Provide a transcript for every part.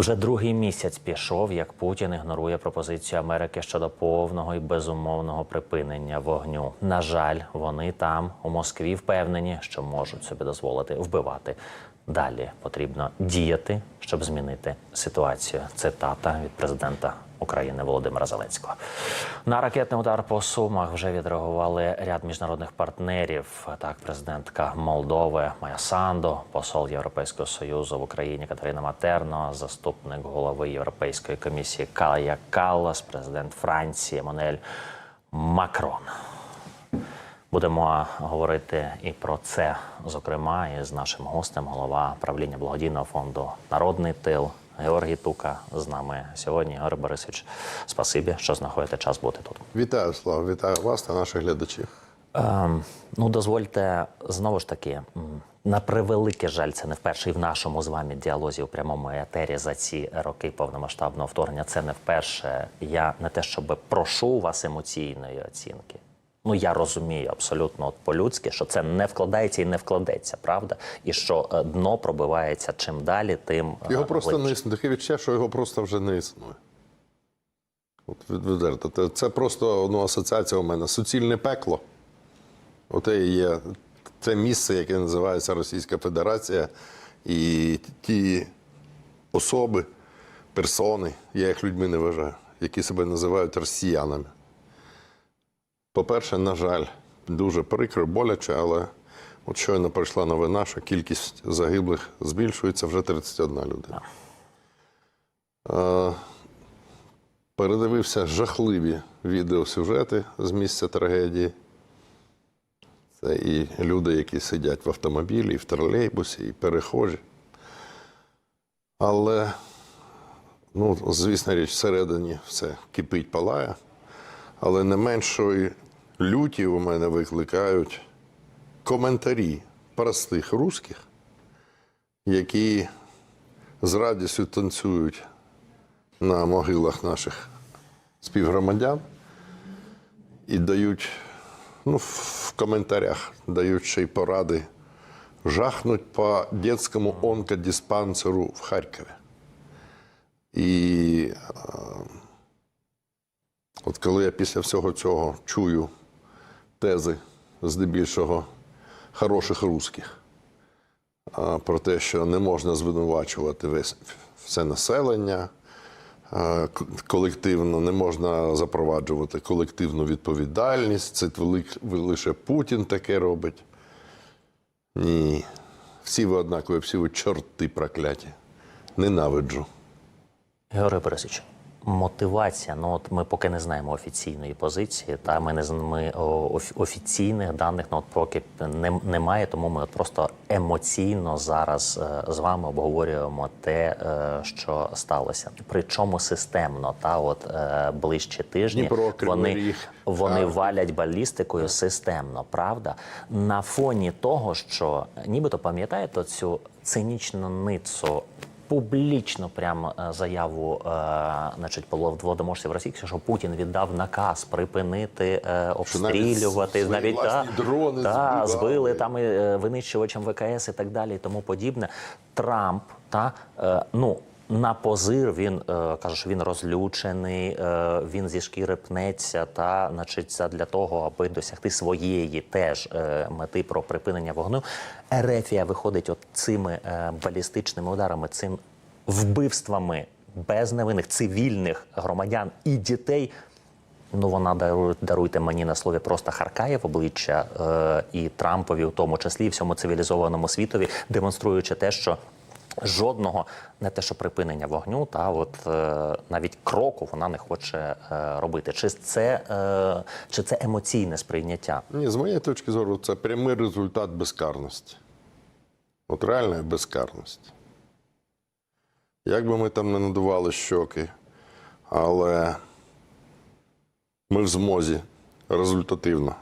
Вже другий місяць пішов, як Путін ігнорує пропозицію Америки щодо повного і безумовного припинення вогню. На жаль, вони там у Москві впевнені, що можуть собі дозволити вбивати. Далі потрібно діяти, щоб змінити ситуацію. Цитата від президента України Володимира Зеленського. На ракетний удар по сумах вже відреагували ряд міжнародних партнерів. Так, президентка Молдови Майя Санду, посол Європейського союзу в Україні Катерина Матерно, заступник голови Європейської комісії Кая Каллас, президент Франції Еммануель Макрон. Будемо говорити і про це, зокрема, із нашим гостем, голова правління благодійного фонду Народний тил Георгій Тука з нами сьогодні. Георгій Борисович, спасибі, що знаходите час бути тут. Вітаю, Слава, вітаю вас та наших глядачів. Ем, ну, дозвольте знову ж таки, на превеликий жаль, це не вперше і в нашому з вами діалозі у прямому етері за ці роки повномасштабного вторгнення. Це не вперше. Я не те, щоб прошу у вас емоційної оцінки. Ну я розумію абсолютно от по-людськи, що це не вкладається і не вкладеться, правда? І що е, дно пробивається чим далі, тим е, Його просто не існує. Таке відчуття, що його просто вже не існує. От відверто. Це- Це просто ну, асоціація у мене. Суцільне пекло. Оте є це місце, яке називається Російська Федерація, і ті особи, персони, я їх людьми не вважаю, які себе називають росіянами. По-перше, на жаль, дуже прикро, боляче, але от щойно прийшла новина, що кількість загиблих збільшується вже 31 людина. Е, Передивився жахливі відеосюжети з місця трагедії. Це і люди, які сидять в автомобілі, і в тролейбусі, і перехожі. Але, ну, звісно річ, всередині все кипить, палає. Але не меншої люті у мене викликають коментарі простих русських, які з радістю танцюють на могилах наших співгромадян і дають, ну, в коментарях дають ще й поради жахнуть по дитячому онкодиспансеру в Харкові. І От коли я після всього цього чую тези здебільшого хороших русських про те, що не можна звинувачувати весь все населення колективно, не можна запроваджувати колективну відповідальність. Це лише Путін таке робить. Ні. Всі ви однакові, всі ви чорти прокляті. Ненавиджу. Георгій Борисович, мотивація. Ну от ми поки не знаємо офіційної позиції, та ми не ми офі- офіційних даних ну, от поки не, немає, тому ми от просто емоційно зараз е, з вами обговорюємо те, е, що сталося. Причому системно, та от е, ближче тижні Дніпро, вони, вони валять балістикою системно, правда? На фоні того, що нібито пам'ятаєте цю цинічну ницу. Публічно прямо е, заяву, е, значить, Павло Володимирців Російський, що Путін віддав наказ припинити е, обстрілювати, свої навіть та, дрони та, збили там і, винищувачем ВКС і так далі, і тому подібне. Трамп та ну. На позир він е, каже, що він розлючений, е, він зі шкіри пнеться, та значить, для того, аби досягти своєї теж е, мети про припинення вогню. Ерефія виходить от цими е, балістичними ударами, цим вбивствами безневинних цивільних громадян і дітей. Ну, вона дару- даруйте мені на слові просто харкає в обличчя е, і Трампові, в тому числі, і всьому цивілізованому світові, демонструючи те, що жодного не те, що припинення вогню, та от е, навіть кроку вона не хоче е, робити. Чи це, е, чи це емоційне сприйняття? Ні, з моєї точки зору, це прямий результат безкарності. От реальної безкарності. Як би ми там не надували щоки, але ми в змозі результативно,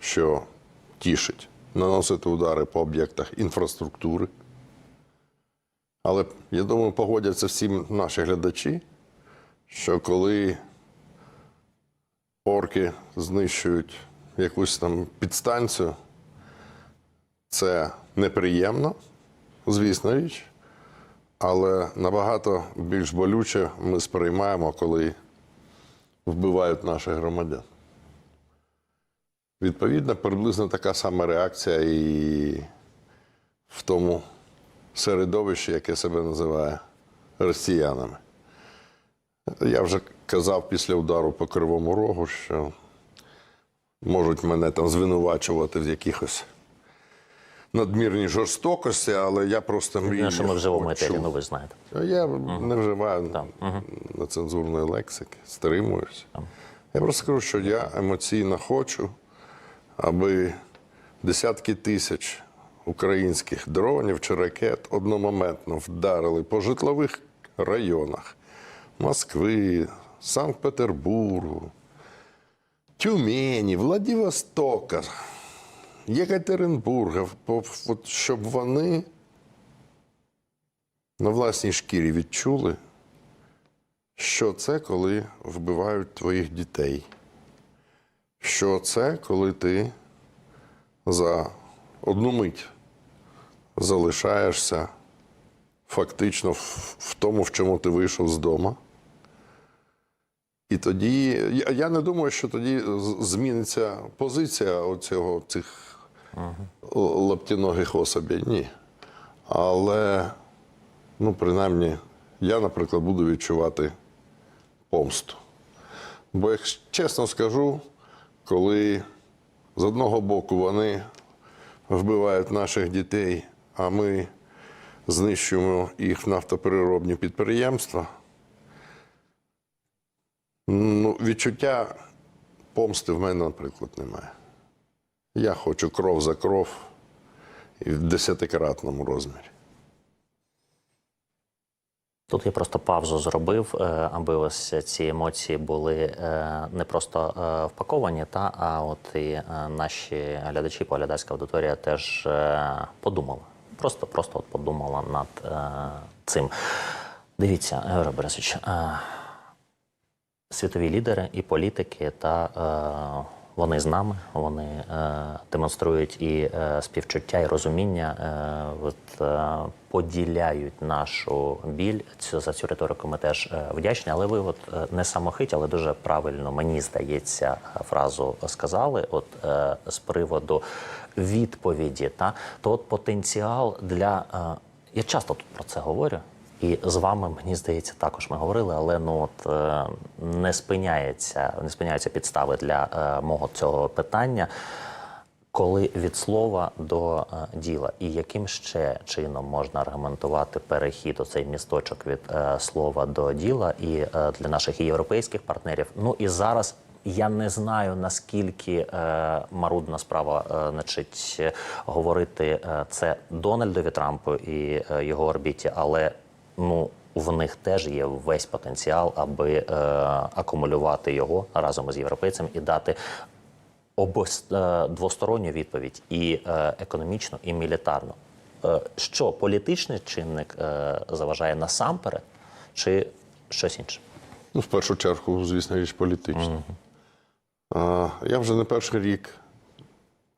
що тішить, наносити удари по об'єктах інфраструктури. Але я думаю, погодяться всі наші глядачі, що коли орки знищують якусь там підстанцію, це неприємно, звісно річ. Але набагато більш болюче ми сприймаємо, коли вбивають наших громадян. Відповідно, приблизно така сама реакція і в тому середовищі, яке себе називає росіянами. Я вже казав після удару по Кривому Рогу, що можуть мене там звинувачувати в якихось надмірній жорстокості, але я просто мрію. Що ми в живому хочу. етері, ну ви знаєте. Я не вживаю нецензурної лексики, стримуюся. Я просто кажу, що я емоційно хочу, аби десятки тисяч українських дронів чи ракет одномоментно вдарили по житлових районах Москви, Санкт-Петербургу, Тюмені, Владивостока, Єкатеринбурга, щоб вони на власній шкірі відчули, що це, коли вбивають твоїх дітей. Що це, коли ти за одну мить залишаєшся фактично в, в тому, в чому ти вийшов з дому. І тоді я, я не думаю, що тоді зміниться позиція оцього цих л- лаптіногих особей. Ні. Але, ну, принаймні, я, наприклад, буду відчувати помсту. Бо, як чесно скажу, коли з одного боку вони вбивають наших дітей, а ми знищуємо їх нафтопереробні підприємства, ну, відчуття помсти в мене, наприклад, немає. Я хочу кров за кров і в десятикратному розмірі. Тут я просто паузу зробив, е, аби ось ці емоції були е, не просто е, впаковані, та а от і наші глядачі, поглядацька аудиторія теж подумала. Просто, просто от подумала над е, цим. Дивіться, Георгій Борисович, е, світові лідери і політики, та е, вони з нами, вони е, демонструють і е, співчуття, і розуміння, е, от, е, поділяють нашу біль. Цю, за цю риторику ми теж е, вдячні. Але ви от е, не самохить, але дуже правильно, мені здається, фразу сказали. От е, з приводу відповіді, та то от потенціал для. Е, я часто тут про це говорю. І з вами, мені здається, також ми говорили, але ну от е, не спиняється, не спиняються підстави для е, мого цього питання, коли від слова до діла, і яким ще чином можна аргументувати перехід оцей місточок від слова до діла, і для наших європейських партнерів. Ну і зараз. Я не знаю наскільки е, марудна справа е, значить, говорити е, це Дональдові Трампу і е, його орбіті, але ну в них теж є весь потенціал, аби е, акумулювати його разом із європейцем і дати обос, е, двосторонню відповідь і е, економічну, і мілітарну. Е, що політичний чинник е, заважає насамперед, чи щось інше? Ну, в першу чергу, звісно, річ політична. А, я вже не перший рік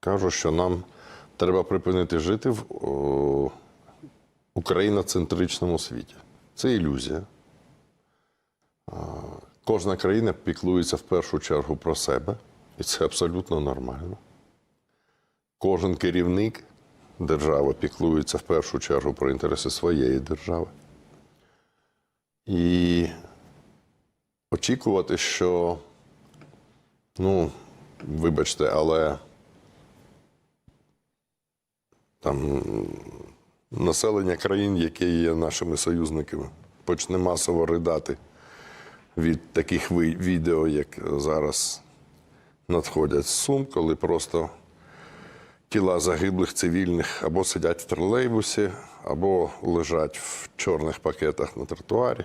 кажу, що нам треба припинити жити в україноцентричному світі. Це ілюзія. Кожна країна піклується в першу чергу про себе, і це абсолютно нормально. Кожен керівник держави піклується в першу чергу про інтереси своєї держави. І очікувати, що, ну, вибачте, але там населення країн, які є нашими союзниками, почне масово ридати від таких відео, як зараз надходять з Сум, коли просто тіла загиблих цивільних або сидять в тролейбусі, або лежать в чорних пакетах на тротуарі.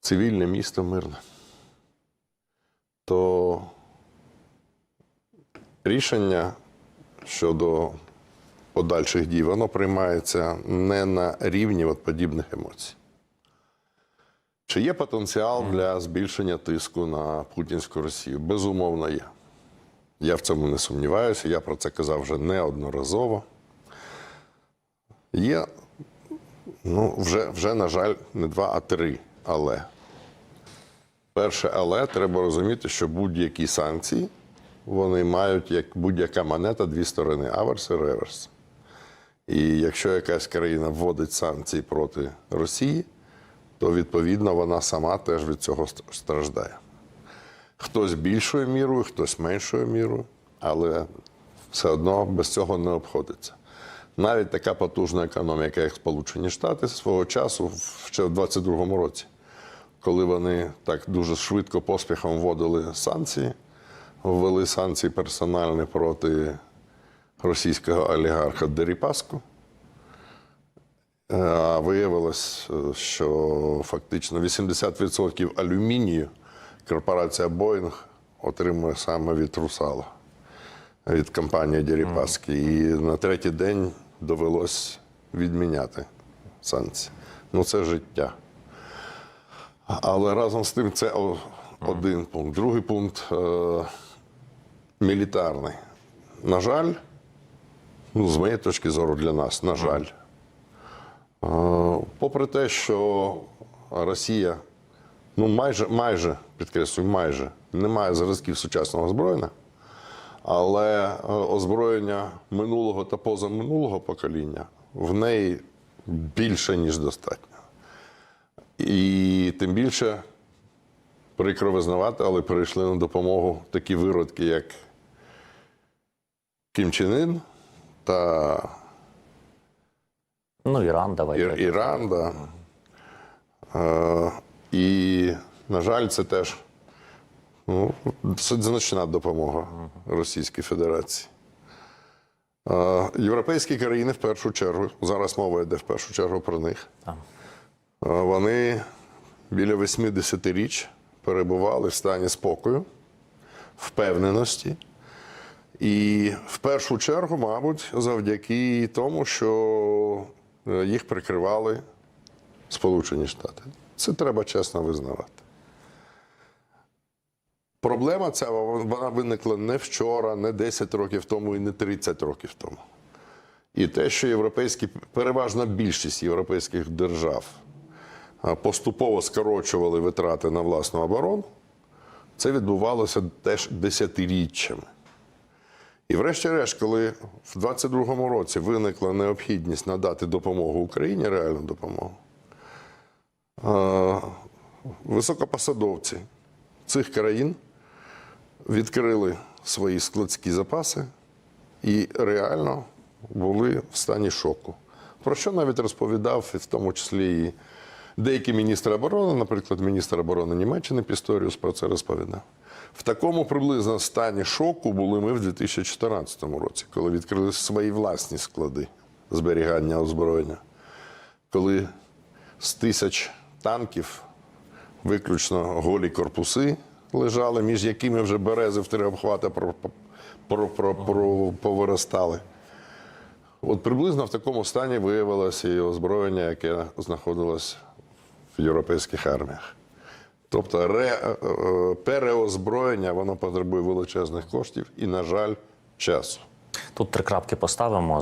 Цивільне місто мирне. То рішення щодо подальших дій, воно приймається не на рівні от подібних емоцій. Чи є потенціал для збільшення тиску на путінську Росію? Безумовно, є. Я в цьому не сумніваюся, я про це казав вже неодноразово. Є Ну, вже, вже, на жаль, не два, а три. Але. Перше, але треба розуміти, що будь-які санкції вони мають, як будь-яка монета, дві сторони аверс і реверс. І якщо якась країна вводить санкції проти Росії, то відповідно вона сама теж від цього страждає. Хтось більшою мірою, хтось меншою мірою, але все одно без цього не обходиться. Навіть така потужна економіка, як Сполучені Штати, свого часу, ще в 22-му році, коли вони так дуже швидко поспіхом вводили санкції, ввели санкції персональні проти російського олігарха Дерипаску. Е, А виявилось, е, що фактично 80% алюмінію корпорація Боїнг отримує саме від Русала, від компанії Дерипаски. І на третій день довелось відміняти санкції. Ну, це життя. Але разом з тим це один пункт. Другий пункт е, мілітарний. На жаль, ну, з моєї точки зору для нас, на жаль. Е, Попри те, що Росія, ну майже, майже, підкреслюю, майже не має зразків сучасного озброєння, але е, озброєння минулого та позаминулого покоління в неї більше, ніж достатньо. І тим більше прикро визнавати, але перейшли на допомогу такі виродки, як Кім Чен Ін та Ну, Іран, давайте. Ір- Іран, да. Е, і, на жаль, це теж ну, досить значна допомога Російській Федерації. Е, європейські країни в першу чергу, зараз мова йде в першу чергу про них. Вони біля 80 річ перебували в стані спокою, впевненості. І в першу чергу, мабуть, завдяки тому, що е, їх прикривали Сполучені Штати. Це треба чесно визнавати. Проблема ця вона виникла не вчора, не 10 років тому і не 30 років тому. І те, що європейські, переважна більшість європейських держав поступово скорочували витрати на власну оборону, це відбувалося теж десятиріччями. І врешті-решт, коли в 22-му році виникла необхідність надати допомогу Україні, реальну допомогу, е, високопосадовці цих країн відкрили свої складські запаси і реально були в стані шоку. Про що навіть розповідав, в тому числі і деякі міністри оборони, наприклад, міністр оборони Німеччини Пісторіус про це розповідав. В такому приблизно стані шоку були ми в 2014 році, коли відкрили свої власні склади зберігання озброєння, коли з тисяч танків виключно голі корпуси лежали, між якими вже берези в три про, повиростали. От приблизно в такому стані виявилося і озброєння, яке знаходилось в європейських арміях. Тобто ре, е, е, переозброєння воно потребує величезних коштів і, на жаль, часу. Тут три крапки поставимо.